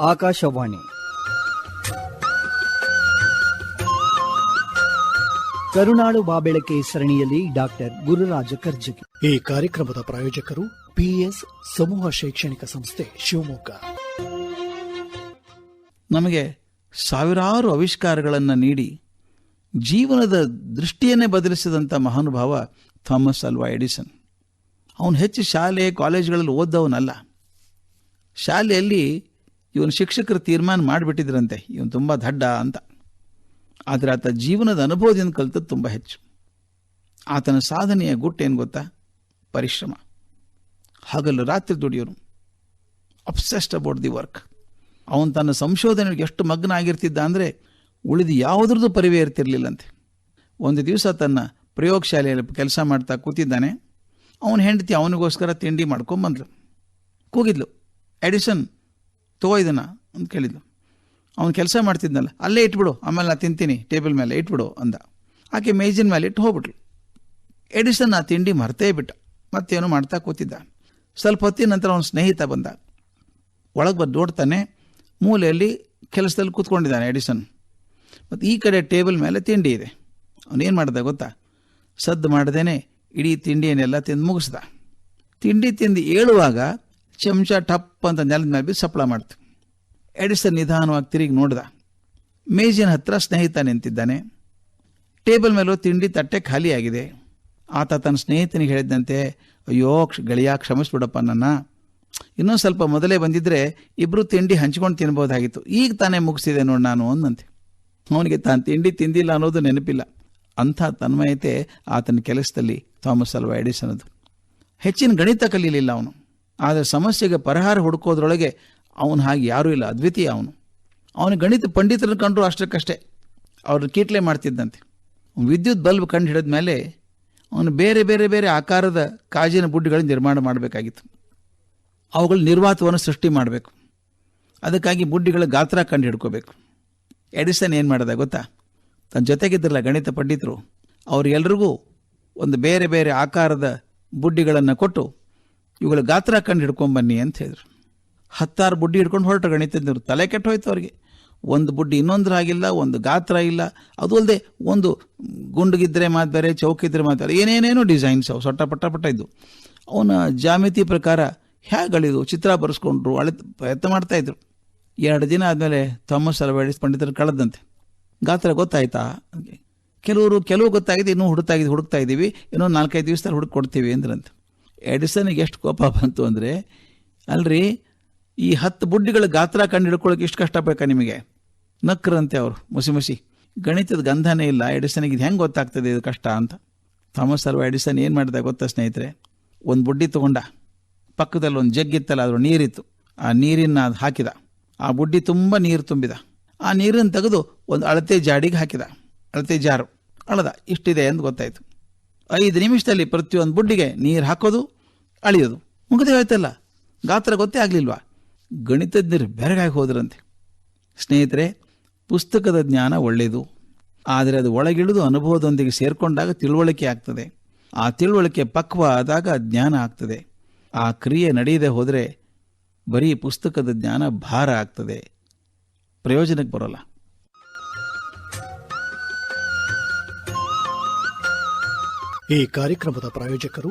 ಆಕಾಶವಾಣಿ. ಕರುಣಾಳು ಬಾಬೆಳಕೆ ಸರಣಿಯಲ್ಲಿ ಡಾಕ್ಟರ್ ಗುರುರಾಜ ಕರ್ಜಗಿ. ಈ ಕಾರ್ಯಕ್ರಮದ ಪ್ರಾಯೋಜಕರು ಪಿಎಸ್ ಸಮೂಹ ಶೈಕ್ಷಣಿಕ ಸಂಸ್ಥೆ ಶಿವಮೊಗ್ಗ. ನಮಗೆ ಸಾವಿರಾರು ಆವಿಷ್ಕಾರಗಳನ್ನು ನೀಡಿ ಜೀವನದ ದೃಷ್ಟಿಯನ್ನೇ ಬದಲಿಸಿದಂಥ ಮಹಾನುಭಾವ ಥಾಮಸ್ ಅಲ್ವಾ ಎಡಿಸನ್. ಅವನು ಹೆಚ್ಚು ಶಾಲೆ ಕಾಲೇಜುಗಳಲ್ಲಿ ಓದ್ದವನಲ್ಲ. ಶಾಲೆಯಲ್ಲಿ ಇವನು ಶಿಕ್ಷಕರು ತೀರ್ಮಾನ ಮಾಡಿಬಿಟ್ಟಿದ್ರಂತೆ. ಇವನು ತುಂಬ ದಡ್ಡ ಅಂತ. ಆದರೆ ಆತ ಜೀವನದ ಅನುಭವದಿಂದ ಕಲಿತದ್ದು ತುಂಬ ಹೆಚ್ಚು. ಆತನ ಸಾಧನೆಯ ಗುಟ್ಟು ಏನು ಗೊತ್ತಾ? ಪರಿಶ್ರಮ. ಹಗಲು ರಾತ್ರಿ ದುಡಿಯೋನು. Obsessed about the work. ಅವನು ತನ್ನ ಸಂಶೋಧನೆಗೆ ಎಷ್ಟು ಮಗ್ನ ಆಗಿರ್ತಿದ್ದ ಅಂದರೆ ಉಳಿದು ಯಾವುದ್ರದ್ದು ಪರಿವೇ ಇರ್ತಿರ್ಲಿಲ್ಲಂತೆ. ಒಂದು ದಿವಸ ತನ್ನ ಪ್ರಯೋಗಶಾಲೆಯಲ್ಲಿ ಕೆಲಸ ಮಾಡ್ತಾ ಕೂತಿದ್ದಾನೆ. ಅವನ ಹೆಂಡತಿ ಅವನಿಗೋಸ್ಕರ ತಿಂಡಿ ಮಾಡ್ಕೊಂಬಂದ್ಲು. ಕೂಗಿದ್ಲು. ಎಡಿಸನ್ ತಗೋ ಇದನ್ನ ಅಂತ ಕೇಳಿದ್ಲು. ಅವನು ಕೆಲಸ ಮಾಡ್ತಿದ್ನಲ್ಲ, ಅಲ್ಲೇ ಇಟ್ಬಿಡು, ಆಮೇಲೆ ನಾನು ತಿಂತೀನಿ, ಟೇಬಲ್ ಮೇಲೆ ಇಟ್ಬಿಡು ಅಂದ. ಆಕೆ ಮೇಜಿನ ಮೇಲೆ ಇಟ್ಟು ಹೋಗ್ಬಿಟ್ಲು. ಎಡಿಸನ್ ಆ ತಿಂಡಿ ಮರ್ತೇ ಬಿಟ್ಟ, ಮತ್ತೇನು ಮಾಡ್ತಾ ಕೂತಿದ್ದ. ಸ್ವಲ್ಪ ಹೊತ್ತಿನ ನಂತರ ಅವನ ಸ್ನೇಹಿತ ಬಂದ. ಒಳಗೆ ಬಂದು ನೋಡ್ತಾನೆ, ಮೂಲೆಯಲ್ಲಿ ಕೆಲಸದಲ್ಲಿ ಕೂತ್ಕೊಂಡಿದ್ದಾನೆ ಎಡಿಸನ್. ಮತ್ತು ಈ ಕಡೆ ಟೇಬಲ್ ಮೇಲೆ ತಿಂಡಿ ಇದೆ. ಅವನೇನು ಮಾಡ್ದ ಗೊತ್ತಾ? ಸದ್ದು ಮಾಡ್ದೇನೆ, ಇಡೀ ತಿಂಡಿಯನ್ನೆಲ್ಲ ತಿಂದು ಮುಗಿಸ್ದ. ತಿಂಡಿ ತಿಂದು ಏಳುವಾಗ ಚಮಚ ಟಪ್ ಅಂತ ನೆಲದ ಮೇಲೆ ಬಿದ್ದು ಸಪ್ಪಳ ಮಾಡ್ತು. ಎಡಿಸನ್ ನಿಧಾನವಾಗಿ ತಿರುಗಿ ನೋಡ್ದ. ಮೇಜಿನ ಹತ್ರ ಸ್ನೇಹಿತ ನಿಂತಿದ್ದಾನೆ. ಟೇಬಲ್ ಮೇಲೂ ತಿಂಡಿ ತಟ್ಟೆ ಖಾಲಿಯಾಗಿದೆ. ಆತ ತನ್ನ ಸ್ನೇಹಿತನಿಗೆ ಹೇಳಿದಂತೆ, ಅಯ್ಯೋ ಗೆಳೆಯ, ಕ್ಷಮಿಸ್ಬಿಡಪ್ಪ ನನ್ನ. ಇನ್ನೊಂದು ಸ್ವಲ್ಪ ಮೊದಲೇ ಬಂದಿದ್ರೆ ಇಬ್ಬರು ತಿಂಡಿ ಹಂಚ್ಕೊಂಡು ತಿನ್ಬೋದಾಗಿತ್ತು ಈಗ ತಾನೇ ಮುಗಿಸಿದೆ ನೋಡಿ ನಾನು ಅಂದಂತೆ ಅವನಿಗೆ ತಾನು ತಿಂಡಿ ತಿಂದಿಲ್ಲ ಅನ್ನೋದು ನೆನಪಿಲ್ಲ. ಅಂಥ ತನ್ಮಯತೆ ಆತನ ಕೆಲಸದಲ್ಲಿ ಥಾಮಸ್ ಅಲ್ವಾ ಎಡಿಸನದು. ಹೆಚ್ಚಿನ ಗಣಿತ ಕಲೀಲಿಲ್ಲ ಅವನು. ಆದರೆ ಸಮಸ್ಯೆಗೆ ಪರಿಹಾರ ಹುಡುಕೋದ್ರೊಳಗೆ ಅವನು ಹಾಗೆ ಯಾರೂ ಇಲ್ಲ, ಅದ್ವಿತೀಯ ಅವನು. ಅವನು ಗಣಿತ ಪಂಡಿತರನ್ನು ಕಂಡ್ರು ಅಷ್ಟಕ್ಕಷ್ಟೇ. ಅವ್ರನ್ನ ಕೀಟ್ಲೆ ಮಾಡ್ತಿದ್ದಂತೆ. ವಿದ್ಯುತ್ ಬಲ್ಬ್ ಕಂಡು ಹಿಡಿದ ಮೇಲೆ ಅವನು ಬೇರೆ ಬೇರೆ ಬೇರೆ ಆಕಾರದ ಕಾಜಿನ ಬುಡ್ಡಿಗಳನ್ನು ನಿರ್ಮಾಣ ಮಾಡಬೇಕಾಗಿತ್ತು. ಅವುಗಳ ನಿರ್ವಾತವನ್ನು ಸೃಷ್ಟಿ ಮಾಡಬೇಕು. ಅದಕ್ಕಾಗಿ ಬುಡ್ಡಿಗಳ ಗಾತ್ರ ಕಂಡು ಹಿಡ್ಕೋಬೇಕು. ಎಡಿಸನ್ ಏನು ಮಾಡಿದೆ ಗೊತ್ತಾ? ತನ್ನ ಜೊತೆಗಿದ್ರಲ್ಲ ಗಣಿತ ಪಂಡಿತರು ಅವರೆಲ್ಲರಿಗೂ ಒಂದು ಬೇರೆ ಬೇರೆ ಆಕಾರದ ಬುಡ್ಡಿಗಳನ್ನು ಕೊಟ್ಟು ಇವುಗಳ ಗಾತ್ರ ಕಂಡು ಹಿಡ್ಕೊಂಬನ್ನಿ ಅಂತ ಹೇಳಿದ್ರು. ಹತ್ತಾರು ಬುಡ್ಡಿ ಹಿಡ್ಕೊಂಡು ಹೊರಟು ಗಣಿತಜ್ಞರು. ತಲೆ ಕೆಟ್ಟು ಹೋಯ್ತು ಅವ್ರಿಗೆ. ಒಂದು ಬುಡ್ಡಿ ಇನ್ನೊಂದ್ರ ಆಗಿಲ್ಲ, ಒಂದು ಗಾತ್ರ ಇಲ್ಲ. ಅದು ಅಲ್ಲದೆ ಒಂದು ಗುಂಡುಗಿದ್ರೆ ಮಾತಾರೆ ಚೌಕಿದ್ರೆ ಮಾತಾರೆ. ಏನೇನೇನೋ ಡಿಸೈನ್ಸ್ ಅವು. ಸೊಟ್ಟ ಪಟ್ಟ ಪಟ್ಟ ಇದ್ದು ಅವನ ಜಾಮಿತಿ ಪ್ರಕಾರ ಹೇಗಳಿದು ಚಿತ್ರ ಬರೆಸ್ಕೊಂಡ್ರು. ಅಳೆ ಪ್ರಯತ್ನ ಮಾಡ್ತಾ ಇದ್ರು. ಎರಡು ದಿನ ಆದಮೇಲೆ ತಮ್ಮ ಅಲ್ವಾಡಿಸ್ ಪಂಡಿತರು ಕಳೆದಂತೆ. ಗಾತ್ರ ಗೊತ್ತಾಯ್ತಾ? ಕೆಲವರು, ಕೆಲವು ಗೊತ್ತಾಗಿದೆ, ಇನ್ನೂ ಹುಡುಕ್ತಾಗಿದೆ ಹುಡುಕ್ತಾ ಇದ್ದೀವಿ ಇನ್ನೊಂದು ನಾಲ್ಕೈದು ದಿವಸದಲ್ಲಿ ಹುಡುಕ್ ಕೊಡ್ತೀವಿ ಅಂದ್ರಂತೆ. ಎಡಿಸನ್ಗೆ ಎಷ್ಟು ಕೋಪ ಬಂತು ಅಂದರೆ, ಅಲ್ರಿ, ಈ ಹತ್ತು ಬುಡ್ಡಿಗಳ ಗಾತ್ರ ಕಂಡು ಹಿಡ್ಕೊಳ್ಳೋಕೆ ಇಷ್ಟು ಕಷ್ಟ ಬೇಕಾ ನಿಮಗೆ? ನಕ್ರಂತೆ ಅವರು, ಮುಸಿ ಮುಸಿ. ಗಣಿತದ ಗಂಧನೇ ಇಲ್ಲ, ಎಡಿಸನಿಗೆ ಇದು ಹೆಂಗೆ ಗೊತ್ತಾಗ್ತದೆ ಇದು ಕಷ್ಟ ಅಂತ. ಥಾಮಸ್ ಅಲ್ವಾ ಎಡಿಸನ್ ಏನು ಮಾಡಿದ ಗೊತ್ತಾ ಸ್ನೇಹಿತರೆ? ಒಂದು ಬುಡ್ಡಿ ತೊಗೊಂಡ. ಪಕ್ಕದಲ್ಲಿ ಒಂದು ಜಗ್ಗಿತ್ತಲ್ಲ ಅದ್ರ ನೀರಿತ್ತು. ಆ ನೀರಿನ ಅದು ಹಾಕಿದ. ಆ ಬುಡ್ಡಿ ತುಂಬ ನೀರು ತುಂಬಿದ. ಆ ನೀರನ್ನು ತೆಗೆದು ಒಂದು ಅಳತೆ ಜಾಡಿಗೆ ಹಾಕಿದ. ಅಳತೆ ಜಾರು. ಅಳದ, ಇಷ್ಟಿದೆ ಎಂದು ಗೊತ್ತಾಯ್ತು. ಐದು ನಿಮಿಷದಲ್ಲಿ ಪ್ರತಿಯೊಂದು ಬುಡ್ಡಿಗೆ ನೀರು ಹಾಕೋದು, ಅಳಿಯೋದು. ಮುಗಿದೇ ಹೋಯ್ತಲ್ಲ ಗಾತ್ರ ಗೊತ್ತೇ ಆಗಲಿಲ್ವಾ? ಗಣಿತಜ್ಞರು ಬೆರಗಾಗಿ ಹೋದ್ರಂತೆ. ಸ್ನೇಹಿತರೆ, ಪುಸ್ತಕದ ಜ್ಞಾನ ಒಳ್ಳೆಯದು ಆದರೆ ಅದು ಒಳಗಿಳಿದು ಅನುಭವದೊಂದಿಗೆ ಸೇರಿಕೊಂಡಾಗ ತಿಳುವಳಿಕೆ ಆಗ್ತದೆ. ಆ ತಿಳುವಳಿಕೆ ಪಕ್ವ ಆದಾಗ ಜ್ಞಾನ ಆಗ್ತದೆ. ಆ ಕ್ರಿಯೆ ನಡೆಯದೆ ಹೋದರೆ ಬರೀ ಪುಸ್ತಕದ ಜ್ಞಾನ ಭಾರ ಆಗ್ತದೆ. ಪ್ರಯೋಜನಕ್ಕೆ ಬರೋಲ್ಲ. ಈ ಕಾರ್ಯಕ್ರಮದ ಪ್ರಾಯೋಜಕರು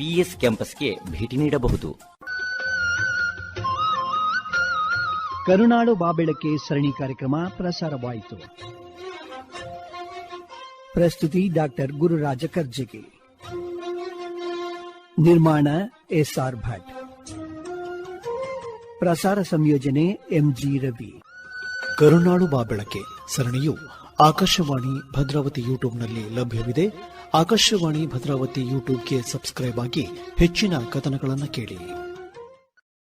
ಪಿಇಎಸ್ ಕ್ಯಾಂಪಸ್ಗೆ ಭೇಟಿ ನೀಡಬಹುದು. ಕರುನಾಡು ಬಾಬೆಳಕೆ ಸರಣಿ ಕಾರ್ಯಕ್ರಮ ಪ್ರಸಾರವಾಯಿತು. ಪ್ರಸ್ತುತಿ ಡಾಕ್ಟರ್ ಗುರುರಾಜ ಕರ್ಜಗಿ. ನಿರ್ಮಾಣ ಎಸ್ಆರ್ ಭಟ್. ಪ್ರಸಾರ ಸಂಯೋಜನೆ ಎಂಜಿ ರವಿ. ಕರುನಾಡು ಬಾಬೆಳಕೆ ಸರಣಿಯು ಆಕಾಶವಾಣಿ ಭದ್ರಾವತಿ ಯೂಟ್ಯೂಬ್ನಲ್ಲಿ ಲಭ್ಯವಿದೆ. ಆಕಾಶವಾಣಿ ಭದ್ರಾವತಿ ಯೂಟ್ಯೂಬ್ಗೆ ಸಬ್ಸ್ಕ್ರೈಬ್ ಆಗಿ ಹೆಚ್ಚಿನ ಕಥನಗಳನ್ನು ಕೇಳಿ.